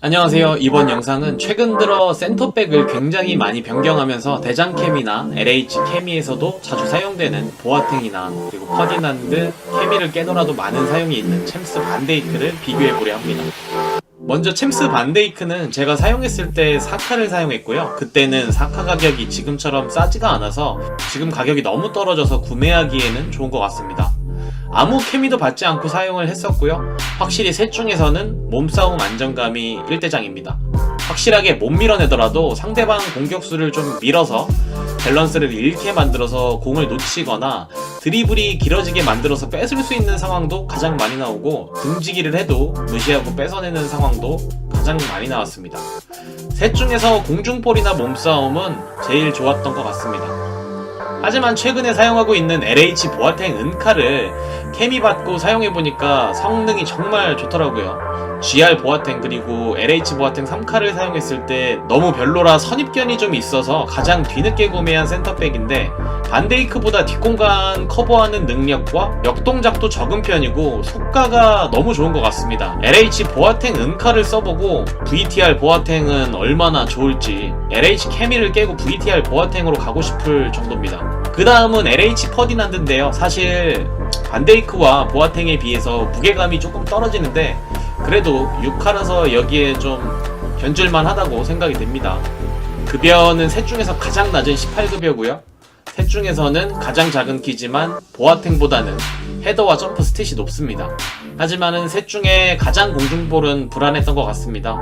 안녕하세요. 이번 영상은 최근 들어 센터백을 굉장히 많이 변경하면서 대장캠이나 LH 케미에서도 자주 사용되는 보아탱이나 그리고 퍼디난드 케미를 깨더라도 많은 사용이 있는 챔스 반데이크를 비교해보려 합니다. 먼저 챔스 반데이크는 제가 사용했을 때 사카를 사용했고요. 그때는 사카 가격이 지금처럼 싸지가 않아서 지금 가격이 너무 떨어져서 구매하기에는 좋은 것 같습니다. 아무 케미도 받지 않고 사용을 했었고요. 확실히 셋 중에서는 몸싸움 안정감이 1대장입니다. 확실하게 못 밀어내더라도 상대방 공격수를 좀 밀어서 밸런스를 잃게 만들어서 공을 놓치거나 드리블이 길어지게 만들어서 뺏을 수 있는 상황도 가장 많이 나오고 등지기를 해도 무시하고 뺏어내는 상황도 가장 많이 나왔습니다. 셋 중에서 공중볼이나 몸싸움은 제일 좋았던 것 같습니다. 하지만 최근에 사용하고 있는 LH 보아탱 은카를 케미 받고 사용해보니까 성능이 정말 좋더라고요. GR 보아탱 그리고 LH 보아탱 3카를 사용했을 때 너무 별로라 선입견이 좀 있어서 가장 뒤늦게 구매한 센터백인데 반데이크보다 뒷공간 커버하는 능력과 역동작도 적은 편이고 속가가 너무 좋은 것 같습니다. LH 보아탱 은카를 써보고 VTR 보아탱은 얼마나 좋을지 LH 케미를 깨고 VTR 보아탱으로 가고 싶을 정도입니다. 그 다음은 LH 퍼디난드인데요. 사실 반데이크와 보아탱에 비해서 무게감이 조금 떨어지는데 그래도 6카라서 여기에 좀 견줄만 하다고 생각이 됩니다. 급여는 셋 중에서 가장 낮은 18급여고요. 셋 중에서는 가장 작은 키지만 보아탱보다는 헤더와 점프 스탯이 높습니다. 하지만은 셋 중에 가장 공중볼은 불안했던 것 같습니다.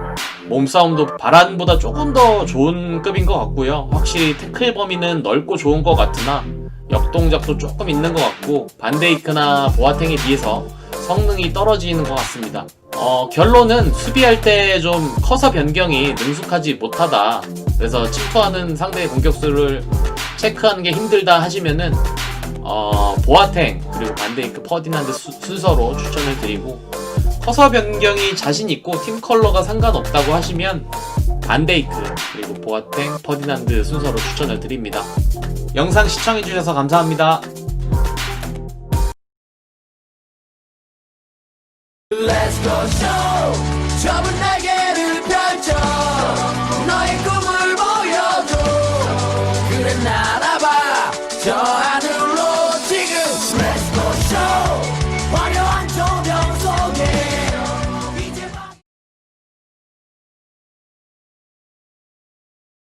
몸싸움도 바란보다 조금 더 좋은 급인 것 같고요. 확실히 태클 범위는 넓고 좋은 것 같으나 역동작도 조금 있는 것 같고 반데이크나 보아탱에 비해서 성능이 떨어지는 것 같습니다. 어, 결론은 수비할 때 좀 커서 변경이 능숙하지 못하다. 그래서 침투하는 상대의 공격수를 체크하는 게 힘들다 하시면은 어, 보아탱 그리고 반데이크 퍼디난드 수- 순서로 추천을 드리고 커서 변경이 자신 있고 팀 컬러가 상관없다고 하시면 반데이크 그리고 보아탱 퍼디난드 순서로 추천을 드립니다. 영상 시청해주셔서 감사합니다. Let's go show